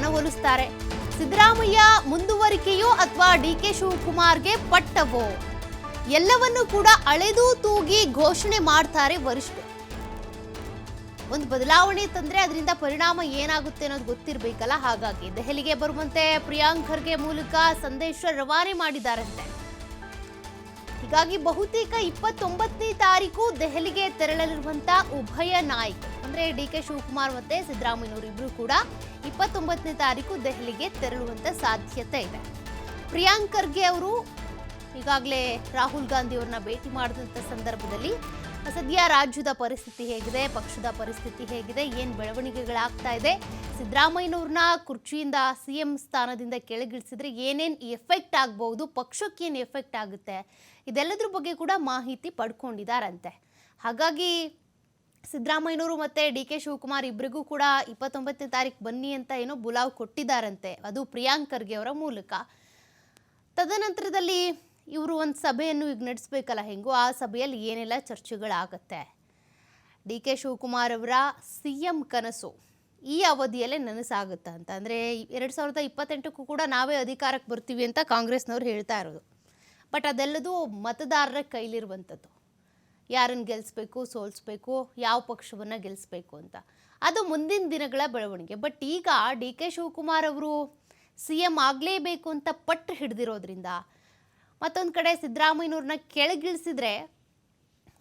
ಮನವೊಲಿಸ್ತಾರೆ. ಸಿದ್ದರಾಮಯ್ಯ ಮುಂದುವರಿಕೆಯೋ ಅಥವಾ D K ಶಿವಕುಮಾರ್ಗೆ ಪಟ್ಟವೋ? ಎಲ್ಲವನ್ನೂ ಕೂಡ ಅಳೆದು ತೂಗಿ ಘೋಷಣೆ ಮಾಡ್ತಾರೆ ವರಿಷ್ಠರು. ಒಂದು ಬದಲಾವಣೆ ತಂದ್ರೆ ಅದರಿಂದ ಪರಿಣಾಮ ಏನಾಗುತ್ತೆ ಅನ್ನೋದು ಗೊತ್ತಿರಬೇಕಲ್ಲ? ಹಾಗಾಗಿ ದೆಹಲಿಗೆ ಬರುವಂತೆ ಪ್ರಿಯಾಂಕ್ ಖರ್ಗೆ ಮೂಲಕ ಸಂದೇಶ ರವಾನೆ ಮಾಡಿದ್ದಾರಂತೆ ಹೀಗಾಗಿ ಬಹುತೇಕ ಇಪ್ಪತ್ತೊಂಬತ್ತನೇ ತಾರೀಕು ದೆಹಲಿಗೆ ತೆರಳಲಿರುವಂತ ಉಭಯ ನಾಯಕರು. ಅಂದ್ರೆ ಡಿ ಕೆ ಶಿವಕುಮಾರ್ ಮತ್ತೆ ಸಿದ್ದರಾಮಯ್ಯನವರು ಇಬ್ರು ಕೂಡ ಇಪ್ಪತ್ತೊಂಬತ್ತನೇ ತಾರೀಕು ದೆಹಲಿಗೆ ತೆರಳುವಂತ ಸಾಧ್ಯತೆ ಇದೆ. ಪ್ರಿಯಾಂಕ್ ಖರ್ಗೆ ಅವರು ಈಗಾಗಲೇ ರಾಹುಲ್ ಗಾಂಧಿ ಅವ್ರನ್ನ ಭೇಟಿ ಮಾಡಿದಂಥ ಸಂದರ್ಭದಲ್ಲಿ ಸದ್ಯ ರಾಜ್ಯದ ಪರಿಸ್ಥಿತಿ ಹೇಗಿದೆ, ಪಕ್ಷದ ಪರಿಸ್ಥಿತಿ ಹೇಗಿದೆ, ಏನು ಬೆಳವಣಿಗೆಗಳಾಗ್ತಾ ಇದೆ, ಸಿದ್ದರಾಮಯ್ಯನವ್ರನ್ನ ಕುರ್ಚಿಯಿಂದ ಸಿ ಎಂ ಸ್ಥಾನದಿಂದ ಕೆಳಗಿಳಿಸಿದ್ರೆ ಏನೇನು ಎಫೆಕ್ಟ್ ಆಗ್ಬೋದು ಪಕ್ಷಕ್ಕೆ ಏನು ಎಫೆಕ್ಟ್ ಆಗುತ್ತೆ, ಇದೆಲ್ಲದ್ರ ಬಗ್ಗೆ ಕೂಡ ಮಾಹಿತಿ ಪಡ್ಕೊಂಡಿದ್ದಾರಂತೆ ಹಾಗಾಗಿ ಸಿದ್ದರಾಮಯ್ಯನವರು ಮತ್ತು ಡಿ ಕೆ ಶಿವಕುಮಾರ್ ಇಬ್ಬರಿಗೂ ಕೂಡ ಇಪ್ಪತ್ತೊಂಬತ್ತನೇ ತಾರೀಕು ಬನ್ನಿ ಅಂತ ಏನೋ ಬುಲಾವ್ ಕೊಟ್ಟಿದ್ದಾರಂತೆ. ಅದು ಪ್ರಿಯಾಂಕ್ ಖರ್ಗೆ ಅವರ ಮೂಲಕ. ತದನಂತರದಲ್ಲಿ ಇವರು ಒಂದು ಸಭೆಯನ್ನು ಈಗ ನಡೆಸಬೇಕಲ್ಲ, ಹೆಂಗೋ ಆ ಸಭೆಯಲ್ಲಿ ಏನೆಲ್ಲ ಚರ್ಚೆಗಳಾಗತ್ತೆ? ಡಿ ಕೆ ಶಿವಕುಮಾರ್ ಅವರ ಸಿ ಎಂ ಕನಸು ಈ ಅವಧಿಯಲ್ಲೇ ನನಸಾಗುತ್ತೆ ಅಂತ. ಅಂದರೆ ಎರಡು ಸಾವಿರದ ಇಪ್ಪತ್ತೆಂಟಕ್ಕೂ ಕೂಡ ನಾವೇ ಅಧಿಕಾರಕ್ಕೆ ಬರ್ತೀವಿ ಅಂತ ಕಾಂಗ್ರೆಸ್ನವ್ರು ಹೇಳ್ತಾ ಇರೋದು. ಬಟ್ ಅದೆಲ್ಲದೂ ಮತದಾರರ ಕೈಲಿರುವಂಥದ್ದು. ಯಾರನ್ನು ಗೆಲ್ಲಿಸ್ಬೇಕು ಸೋಲಿಸ್ಬೇಕು, ಯಾವ ಪಕ್ಷವನ್ನು ಗೆಲ್ಲಿಸ್ಬೇಕು ಅಂತ. ಅದು ಮುಂದಿನ ದಿನಗಳ ಬೆಳವಣಿಗೆ. ಬಟ್ ಈಗ ಡಿ ಕೆ ಶಿವಕುಮಾರ್ ಅವರು ಸಿ ಎಂ ಆಗಲೇಬೇಕು ಅಂತ ಪಟ್ಟು ಹಿಡಿದಿರೋದ್ರಿಂದ ಮತ್ತೊಂದು ಕಡೆ ಸಿದ್ದರಾಮಯ್ಯನವ್ರನ್ನ ಕೆಳಗಿಳಿಸಿದ್ರೆ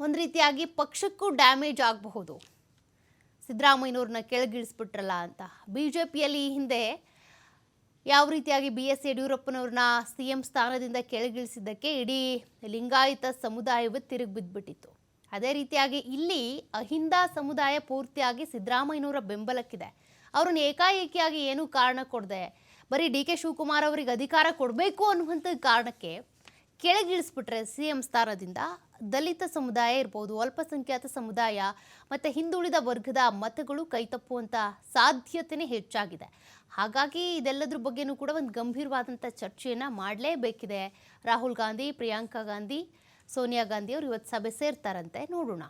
ಒಂದು ರೀತಿಯಾಗಿ ಪಕ್ಷಕ್ಕೂ ಡ್ಯಾಮೇಜ್ ಆಗಬಹುದು. ಸಿದ್ದರಾಮಯ್ಯನವ್ರನ್ನ ಕೆಳಗಿಳಿಸ್ಬಿಟ್ರಲ್ಲ ಅಂತ. ಬಿ ಜೆ ಪಿಯಲ್ಲಿ ಈ ಹಿಂದೆ ಯಾವ ರೀತಿಯಾಗಿ ಬಿ ಎಸ್ ಯಡಿಯೂರಪ್ಪನವ್ರನ್ನ ಸಿ ಎಂ ಸ್ಥಾನದಿಂದ ಕೆಳಗಿಳಿಸಿದ್ದಕ್ಕೆ ಇಡೀ ಲಿಂಗಾಯತ ಸಮುದಾಯವೇ ತಿರುಗಿ ಬಿದ್ದುಬಿಟ್ಟಿತ್ತು ಅದೇ ರೀತಿಯಾಗಿ ಇಲ್ಲಿ ಅಹಿಂದ ಸಮುದಾಯ ಪೂರ್ತಿಯಾಗಿ ಸಿದ್ದರಾಮಯ್ಯನವರ ಬೆಂಬಲಕ್ಕಿದೆ. ಅವ್ರನ್ನ ಏಕಾಏಕಿಯಾಗಿ ಏನೂ ಕಾರಣ ಕೊಡದೆ, ಬರೀ ಡಿ ಕೆ ಶಿವಕುಮಾರ್ ಅವರಿಗೆ ಅಧಿಕಾರ ಕೊಡಬೇಕು ಅನ್ನುವಂಥ ಕಾರಣಕ್ಕೆ ಕೆಳಗಿಳಿಸ್ಬಿಟ್ರೆ ಸಿ ಎಂ ಸ್ಥಾನದಿಂದ ದಲಿತ ಸಮುದಾಯ ಇರ್ಬೋದು, ಅಲ್ಪಸಂಖ್ಯಾತ ಸಮುದಾಯ ಮತ್ತು ಹಿಂದುಳಿದ ವರ್ಗದ ಮತಗಳು ಕೈತಪ್ಪುವಂಥ ಸಾಧ್ಯತೆನೇ ಹೆಚ್ಚಾಗಿದೆ. ಹಾಗಾಗಿ ಇದೆಲ್ಲದ್ರ ಬಗ್ಗೆನೂ ಕೂಡ ಒಂದು ಗಂಭೀರವಾದಂಥ ಚರ್ಚೆಯನ್ನು ಮಾಡಲೇಬೇಕಿದೆ. ರಾಹುಲ್ ಗಾಂಧಿ, ಪ್ರಿಯಾಂಕಾ ಗಾಂಧಿ, ಸೋನಿಯಾ ಗಾಂಧಿ ಅವರು ಇವತ್ತು ಸಭೆ ಸೇರ್ತಾರಂತೆ. ನೋಡೋಣ.